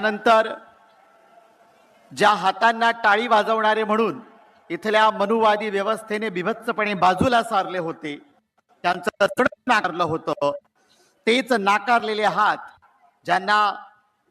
त्यानंतर ज्या हातांना टाळी वाजवणारे म्हणून इथल्या मनुवादी व्यवस्थेने बिभत्सपणे बाजूला सारले होते त्यांचं नाकारलं होतं. तेच नाकारलेले हात ज्यांना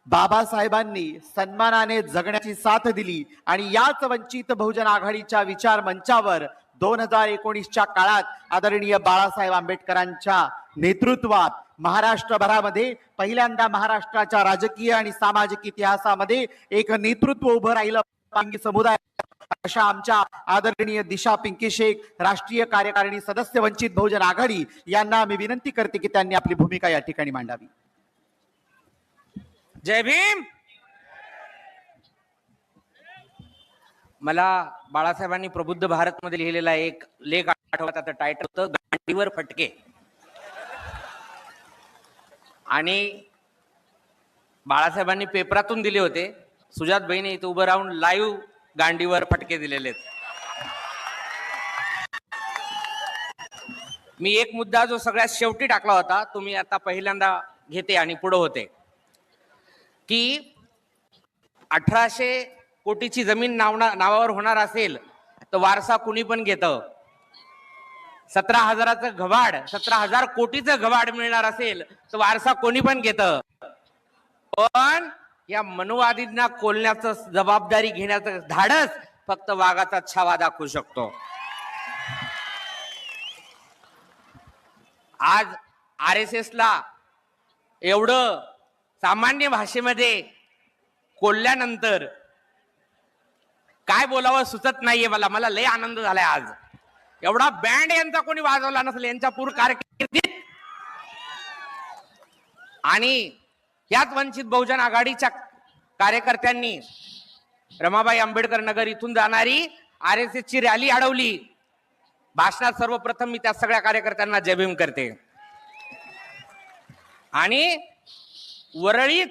बाबासाहेबांनी सन्मानाने जगण्याची साथ दिली आणि याच वंचित बहुजन आघाडीच्या विचार मंचावर दोन हजार एकोणीसच्या काळात आदरणीय बाळासाहेब आंबेडकरांच्या नेतृत्वात महाराष्ट्रभरामध्ये पहिल्यांदा महाराष्ट्राच्या राजकीय आणि सामाजिक इतिहासामध्ये एक नेतृत्व उभं राहिलं. पांगी समुदाय अशा आमच्या आदरणीय दिशा पिंकी शेख राष्ट्रीय कार्यकारिणी सदस्य वंचित बहुजन आघाडी यांना मी विनंती करते की त्यांनी आपली भूमिका या ठिकाणी मांडावी. जय भीम! मला बाळासाहेबांनी प्रबुद्ध भारत मध्ये लिहिलेला एक लेख आठवत आता टायटल होतं गांडीवर फटके. आणि बाळासाहेबांनी पेपरातून दिले होते. सुजात बहिणी इथं उभं राहून लाईव्ह गांडीवर फटके दिलेले आहेत. मी एक मुद्दा जो सगळ्यात शेवटी टाकला होता तुम्ही आता पहिल्यांदा घेते आणि पुढे होते. की अठराशे कोटीची जमीन नावना नावावर होणार असेल तर वारसा कुणी पण घेतं? सतरा हजाराचं घबाड सतरा हजार कोटीचं घबाड मिळणार असेल तर वारसा कोणी पण घेत? पण या मनुवादींना कोलण्याचं जबाबदारी घेण्याचं धाडस फक्त वाघाचा छावा दाखवू शकतो. आज आर एस एस ला एवढं सामान्य भाषेमध्ये कोल्ल्यानंतर काय बोलावं सुचत नाहीये मला. मला लय आनंद झालाय आज. एवढा बँड यांचा कोणी वाजवला नसेल यांच्या पूर कारकिर्दीत. आणि याच वंचित बहुजन आघाडीच्या कार्यकर्त्यांनी रमाबाई आंबेडकर नगर इथून जाणारी आर एस एस ची रॅली अडवली. भाषणात सर्वप्रथम मी त्या सगळ्या कार्यकर्त्यांना जयभीम करते. आणि वरळीत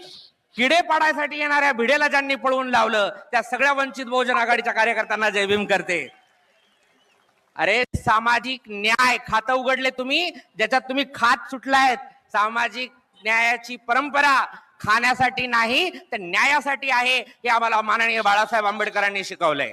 किडे पाडायसाठी येणाऱ्या भिडेला ज्यांनी पळवून लावलं त्या सगळ्या वंचित बहुजन आघाडीच्या कार्यकर्त्यांना जयभीम करते. अरे सामाजिक न्याय खातं उघडले तुम्ही ज्याच्यात तुम्ही खात सुटलायत. सामाजिक न्यायाची परंपरा खाण्यासाठी नाही तर न्यायासाठी आहे हे आम्हाला माननीय बाळासाहेब आंबेडकरांनी शिकवलंय.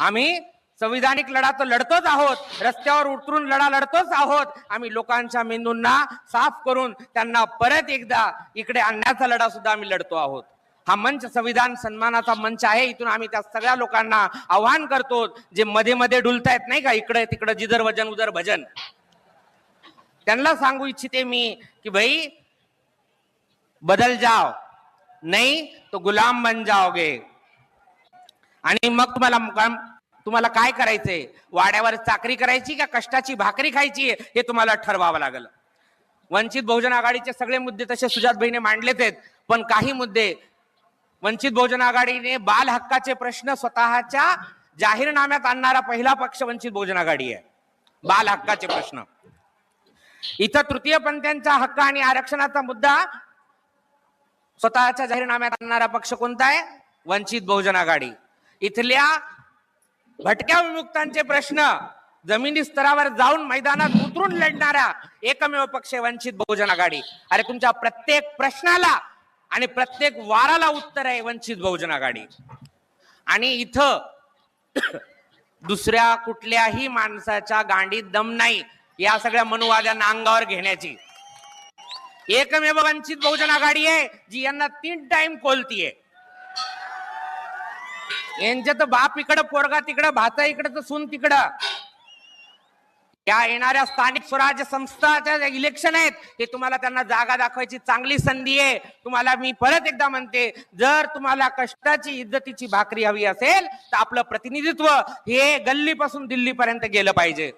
आम्ही संविधानिक लढा तर लढतोच आहोत रस्त्यावर उतरून लढा लढतोच आहोत. आम्ही लोकांच्या मेंदूंना साफ करून त्यांना परत एकदा इकडे आणण्याचा लढा सुद्धा आम्ही लढतो आहोत. हा मंच संविधान सन्मानाचा मंच आहे. इथून आम्ही त्या सगळ्या लोकांना आव्हान करतो जे मध्ये मध्ये डुलतायत नाही का? इकडे तिकडे जिदर वजन उदर भजन. त्यांना सांगू इच्छिते मी की भाई बदल जाओ. नाही तो गुलाम बन जाओगे. आणि मग तुम्हाला मुकाम तुम्हाला काय करायचंय? वाड्यावर चाकरी करायची का कष्टाची भाकरी खायची हे तुम्हाला ठरवावं लागलं. वंचित बहुजन आघाडीचे सगळे मुद्दे तसे सुजातभाईने मांडलेच आहेत. पण काही मुद्दे वंचित बहुजन आघाडीने बाल हक्काचे प्रश्न स्वतःच्या जाहीरनाम्यात आणणारा पहिला पक्ष वंचित बहुजन आघाडी आहे. बाल हक्काचे प्रश्न. इथं तृतीय पंथ्यांचा हक्क आणि आरक्षणाचा मुद्दा स्वतःच्या जाहीरनाम्यात आणणारा पक्ष कोणता आहे? वंचित बहुजन आघाडी. इथल्या भटक्या विमुक्तांचे प्रश्न जमिनी स्तरावर जाऊन मैदानात उतरून लढणारा एकमेव पक्ष वंचित बहुजन आघाडी. अरे तुमच्या प्रत्येक प्रश्नाला आणि प्रत्येक वाराला उत्तर आहे वंचित बहुजन आघाडी. आणि इथं दुसऱ्या कुठल्याही माणसाच्या गांडीत दम नाही या सगळ्या मनुवाद्यांना अंगावर घेण्याची. एकमेव वंचित बहुजन आघाडी आहे जी यांना तीन टाइम कोलतीये. यांच्या तर बाप इकडं पोरगा तिकडं भाता इकडं तर सून तिकडं. या येणाऱ्या स्थानिक स्वराज्य संस्थाच्या ज्या इलेक्शन आहेत हे तुम्हाला त्यांना जागा दाखवायची चांगली संधी आहे. तुम्हाला मी परत एकदा म्हणते जर तुम्हाला कष्टाची इज्जतीची भाकरी हवी असेल तर आपलं प्रतिनिधित्व हे गल्लीपासून दिल्लीपर्यंत गेलं पाहिजे.